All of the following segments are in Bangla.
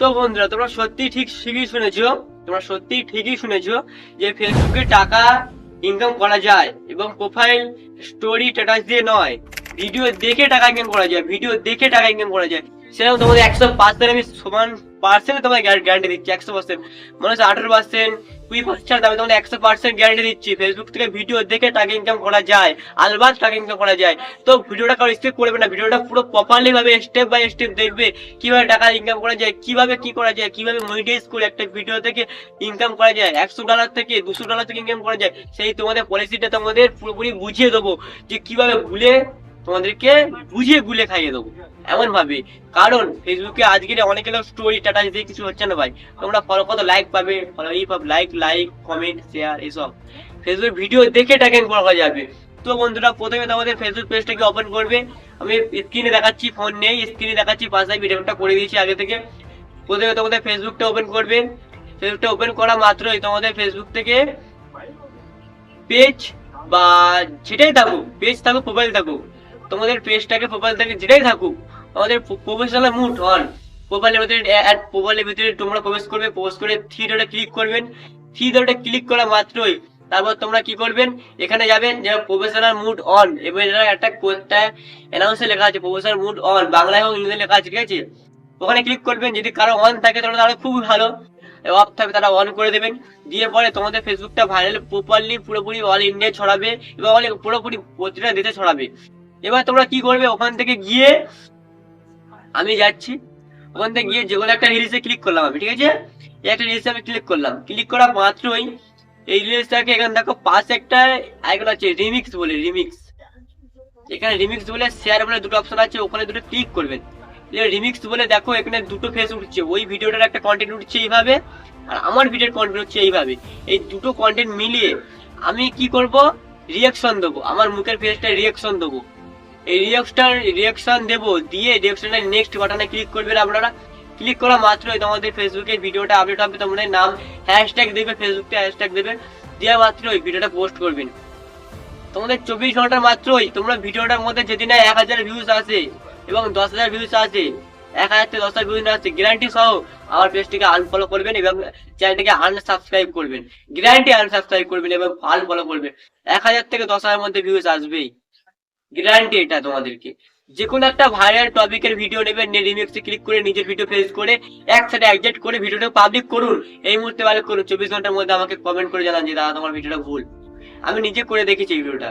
তো বন্ধুরা, তোমরা সত্যি ঠিক ঠিকই শুনেছো, তোমরা সত্যি ঠিকই শুনেছো যে ফেসবুকে টাকা ইনকাম করা যায় এবং প্রোফাইল স্টোরি স্ট্যাটাস দিয়ে নয়। ভিডিও দেখে টাকা ইনকাম করা যায় ভিডিও দেখে টাকা ইনকাম করা যায়। সেরকম তোমাদের একশো পার্সেন্ট আমি সমান পার্সেন্ট তোমায় গ্যারান্টি দিচ্ছি, একশো পার্সেন্ট মনে হচ্ছে আঠারো পার্সেন্ট কুড়ি পার্সেন্ট আমি তোমাদের একশো পার্সেন্ট গ্যারান্টি দিচ্ছি। ফেসবুক থেকে ভিডিও দেখে টাকা ইনকাম করা যায় আলবাদ টাকা ইনকাম করা যায়। তো ভিডিওটা কারও স্কিপ করবে না ভিডিওটা পুরো প্রপারলি ভাবে স্টেপ বাই স্টেপ দেখবে, কীভাবে টাকা ইনকাম করা যায়, কীভাবে কি করা যায়, কীভাবে মনিটাইজ করে একটা ভিডিও থেকে ইনকাম করা যায়, একশো ডলার থেকে দুশো ডলার থেকে ইনকাম করা যায়, সেই তোমাদের পলিসিটা তোমাদের পুরোপুরি বুঝিয়ে দেবো যে কীভাবে ভুলে তোমাদেরকে বুঝিয়ে গুলে খাইয়ে দেবো। এমন ভাবে কারণ ফেসবুকে আজকের অনেক স্টোরি স্ট্যাটাস দিয়ে কিছু হচ্ছে না ভাই। তোমরা ফলো কত লাইক পাবে ফলো এই পাবে লাইক লাইক কমেন্ট শেয়ার এসব। ফেসবুক ভিডিও দেখে টাকা করা যাবে? তো বন্ধুরা, প্রথমে তোমাদের ফেসবুক পেজটাকে ওপেন করবে? আমি স্ক্রিনে দেখাচ্ছি ফোন নেই স্ক্রিনে দেখাচ্ছি, পাশে ভিডিওটা করে দিয়েছি আগে থেকে। প্রথমে তোমাদের ফেসবুকটা ওপেন করবে। ফেসবুকটা ওপেন করা মাত্রই তোমাদের ফেসবুক থেকে পেজ বা যেটাই থাকুক পেজ থাকুক প্রোফাইল থাকুক তোমাদের পেজটাকে প্রোফাইল থেকে যেটাই থাকুক, আমাদের প্রফেশনাল মুড অন প্রোফাইলের ভিতরে অ্যাড প্রোফাইলের ভিতরে তোমরা প্রবেশ করবে, প্রবেশ করে থ্রি ডটে ক্লিক করবেন। থ্রি ডটে ক্লিক করা মাত্রই তারপর তোমরা কি করবেন? এখানে যাবেন, যে প্রফেশনাল মুড অন এবার এটা একটা একটা অ্যানাউন্সে লেখা আছে প্রফেশনাল মুড অন বাংলা এবং ইংলিশে লেখা আছে, ঠিক আছে? ওখানে ক্লিক করবেন, যদি কারও অন থাকে, তাহলে তাহলে খুবই ভালো। অফ থাকবে, তারা অন করে দেবেন। দিয়ে পরে তোমাদের ফেসবুকটা ভাইরাল প্রপারলি পুরোপুরি অল ইন্ডিয়া ছড়াবে, এবং অল পুরোপুরি প্রতিটা দেশে ছড়াবে। এবার তোমরা কি করবে? ওখান থেকে গিয়ে আমি যাচ্ছি। ওখান থেকে গিয়ে যেগুলো একটা রিলসে ক্লিক করলাম আমি, ঠিক আছে? এই একটা রিলসে আমি ক্লিক করলাম। ক্লিক করা মাত্রই এই রিলসটাকে এখানে দেখো পাশে একটা আইকন আছে রিমিক্স বলে রিমিক্স এখানে রিমিক্স বলে শেয়ার বলে দুটো অপশন আছে, ওখানে দুটো ক্লিক করবেন রিমিক্স বলে দেখো, এখানে দুটো ফেস উঠছে। ওই ভিডিওটার একটা কন্টেন্ট উঠছে এইভাবে, আর আমার ভিডিওর কন্টেন্ট হচ্ছে এইভাবে। এই দুটো কন্টেন্ট মিলিয়ে আমি কি করব? রিয়াকশন দেবো। আমার মুখের ফেসটা রিয়াকশন দেবো। এই রিয়াকশন রিয়াকশন দেবো। দিয়ে রিয়াকশনের নেক্সট বাটনে ক্লিক করবেন আপনারা। ক্লিক করা মাত্রই তোমাদের ফেসবুকের ভিডিওটা আপডেট হবে তোমাদের নাম হ্যাশট্যাগ দেবে ফেসবুকে হ্যাশট্যাগ দেবেন দেওয়া মাত্রই ভিডিওটা পোস্ট করবেন। তোমাদের চব্বিশ ঘণ্টার মাত্রই তোমরা ভিডিওটার মধ্যে যেদিন এক হাজার ভিউজ আসে এবং দশ হাজার ভিউজ আসে, এক হাজার থেকে দশ হাজার ভিউজ আসে গ্যারান্টি সহ আমার পেজটিকে আনফলো করবেন এবং চ্যানেলটিকে আনসাবস্ক্রাইব করবেন। গ্যারান্টি আনসাবস্ক্রাইব করবেন এবং আনফলো করবেন। এক হাজার থেকে দশ হাজার মধ্যে ভিউজ আসবেই। গ্যারান্টি এটা তোমাদেরকে। যে কোনো একটা ভাইরাল টপিকের ভিডিও নেবেন রিমিক্সে ক্লিক করে নিজের ভিডিও ফেস করে একসাথে অ্যাডজাস্ট করে ভিডিওটা পাবলিক করুন। এই মুহূর্তে ভালো করুন। চব্বিশ ঘণ্টার মধ্যে আমাকে কমেন্ট করে জানান যে, দাদা, তোমার ভিডিওটা ভুল। আমি নিজে করে দেখেছি এই ভিডিওটা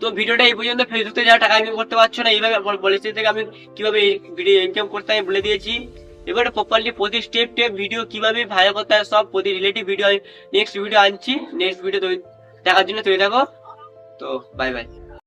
তো ভিডিওটা এই পর্যন্ত ফেসবুকে যারা টাকা ইনকাম করতে পারছ না, এইভাবে পলিসি থেকে আমি কীভাবে ভিডিও ইনকাম করতে আমি বলে দিয়েছি। এবারে প্রপারলি প্রতি স্টেপ স্টেপ ভিডিও কীভাবে ভাইরাল করতে হয় সব প্রতি রিলেটিভ ভিডিও নেক্সট ভিডিও আনছি। নেক্সট ভিডিও দেখার জন্য তৈরি থাকো। তো বাই বাই